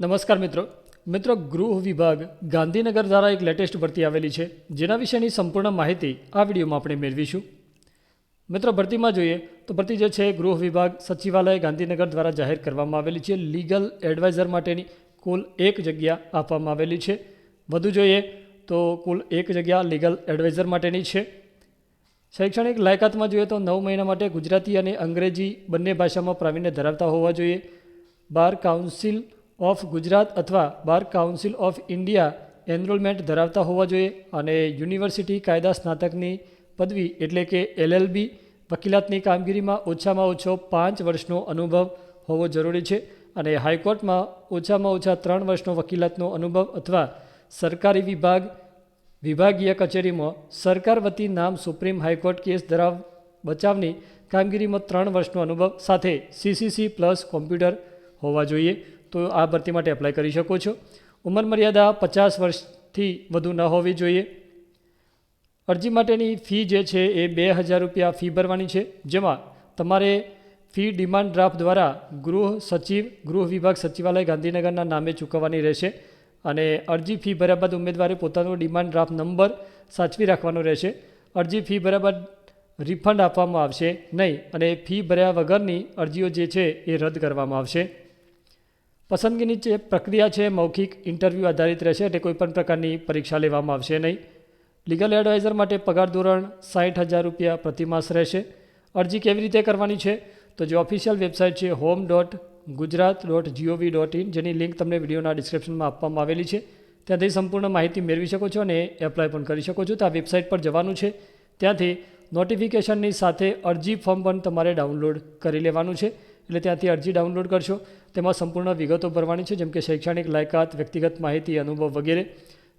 નમસ્કાર મિત્રો. મિત્રો, ગૃહ વિભાગ ગાંધીનગર દ્વારા એક લેટેસ્ટ ભરતી આવેલી છે. જેના વિશેની સંપૂર્ણ માહિતી આ વિડીયોમાં આપણે મેળવીશું. મિત્રો, ભરતીમાં જોઈએ તો ભરતી જે છે ગૃહ વિભાગ સચિવાલય ગાંધીનગર દ્વારા જાહેર કરવામાં આવેલી છે. લીગલ એડવાઇઝર માટેની કુલ એક જગ્યા આપવામાં આવેલી છે. વધુ જોઈએ તો કુલ એક જગ્યા લીગલ એડવાઇઝર માટેની છે. શૈક્ષણિક લાયકાતમાં જોઈએ તો નવ મહિના માટે ગુજરાતી અને અંગ્રેજી બંને ભાષામાં પ્રાવીણ્ય ધરાવતા હોવા જોઈએ. બાર કાઉન્સિલ ઓફ ગુજરાત અથવા bar council of India enrolment ધરાવતા હોવા જોઈએ અને યુનિવર્સિટી કાયદા સ્નાતકની પદવી એટલે કે એલએલબી વકીલાતની કામગીરીમાં ઓછામાં ઓછો પાંચ વર્ષનો અનુભવ હોવો જરૂરી છે અને હાઈકોર્ટમાં ઓછામાં ઓછા ત્રણ વર્ષનો વકીલાતનો અનુભવ અથવા સરકારી વિભાગ, વિભાગીય કચેરીમાં સરકાર વતી નામ સુપ્રીમ હાઈકોર્ટ કેસ ધરાવ, બચાવની કામગીરીમાં ત્રણ વર્ષનો અનુભવ સાથે સીસીસી પ્લસ કોમ્પ્યુટર હોવા જોઈએ. તો આ ભરતી માટે એપ્લાય કરી શકો છો. ઉંમર મર્યાદા પચાસ વર્ષથી વધુ ન હોવી જોઈએ. અરજી માટેની ફી જે છે એ બે હજાર રૂપિયા ફી ભરવાની છે, જેમાં તમારે ફી ડિમાન્ડ ડ્રાફ્ટ દ્વારા ગૃહ સચિવ, ગૃહ વિભાગ સચિવાલય ગાંધીનગરના નામે ચૂકવવાની રહેશે અને અરજી ફી ભર્યા બાદ ઉમેદવારે પોતાનો ડિમાન્ડ ડ્રાફ્ટ નંબર સાચવી રાખવાનો રહેશે. અરજી ફી ભર્યા બાદ રિફંડ આપવામાં આવશે નહીં અને ફી ભર્યા વગરની અરજીઓ જે છે એ રદ કરવામાં આવશે. પસંદગીની જે પ્રક્રિયા છે, મૌખિક ઇન્ટરવ્યૂ આધારિત રહેશે એટલે કોઈપણ પ્રકારની પરીક્ષા લેવામાં આવશે નહીં. લીગલ એડવાઇઝર માટે પગાર ધોરણ સાઠ હજાર રૂપિયા પ્રતિમાસ રહેશે. અરજી કેવી રીતે કરવાની છે? તો જે ઓફિશિયલ વેબસાઇટ છે home dot Gujarat dot G O V dot in જેની લિંક તમને વિડીયોના ડિસ્ક્રિપ્શનમાં આપવામાં આવેલી છે. ત્યાંથી સંપૂર્ણ માહિતી મેળવી શકો છો અને એપ્લાય પણ કરી શકો છો. તો આ વેબસાઇટ પર જવાનું છે. ત્યાંથી નોટિફિકેશનની સાથે અરજી ફોર્મ પણ તમારે ડાઉનલોડ કરી લેવાનું છે. એટલે ત્યાંથી અરજી ડાઉનલોડ કરશો. તેમાં સંપૂર્ણ વિગતો ભરવાની છે, જેમ કે શૈક્ષણિક લાયકાત, વ્યક્તિગત માહિતી, અનુભવ વગેરે.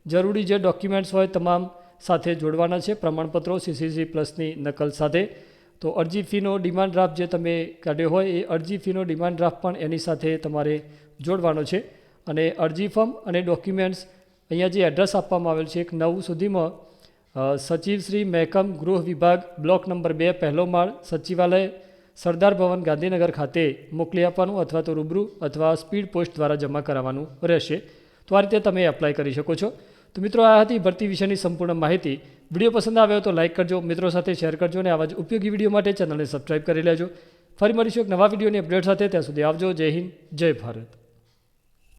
જરૂરી જે ડોક્યુમેન્ટ્સ હોય તમામ સાથે જોડવાના છે, પ્રમાણપત્રો સીસીસી પ્લસની નકલ સાથે. તો અરજી ફીનો ડિમાન્ડ ડ્રાફ્ટ જે તમે કાઢ્યો હોય, એ અરજી ફીનો ડિમાન્ડ ડ્રાફ્ટ પણ એની સાથે તમારે જોડવાનો છે. અને અરજી ફોર્મ અને ડોક્યુમેન્ટ્સ, અહીંયા જે એડ્રેસ આપવામાં આવેલ છે, એક નવ સુધીમાં સચિવ શ્રી મહેકમ ગૃહ વિભાગ, બ્લોક નંબર બે, પહેલો માળ, સચિવાલય સરદાર ભવન ગાંધીનગર ખાતે મોકલી આપવાનું અથવા તો રૂબરૂ અથવા સ્પીડ પોસ્ટ દ્વારા જમા કરાવવાનું રહેશે. તો આ રીતે તમે એપ્લાય કરી શકો છો. તો મિત્રો, આ હતી ભરતી વિશેની સંપૂર્ણ માહિતી. વીડિયો પસંદ આવ્યો તો લાઇક કરજો, મિત્રો સાથે શેર કરજો અને આવા જ ઉપયોગી વીડિયો માટે ચેનલને સબસ્ક્રાઇબ કરી લેજો. ફરી મળીશું એક નવા વિડીયોની અપડેટ સાથે. ત્યાં સુધી આવજો. જય હિન્દ, જય ભારત.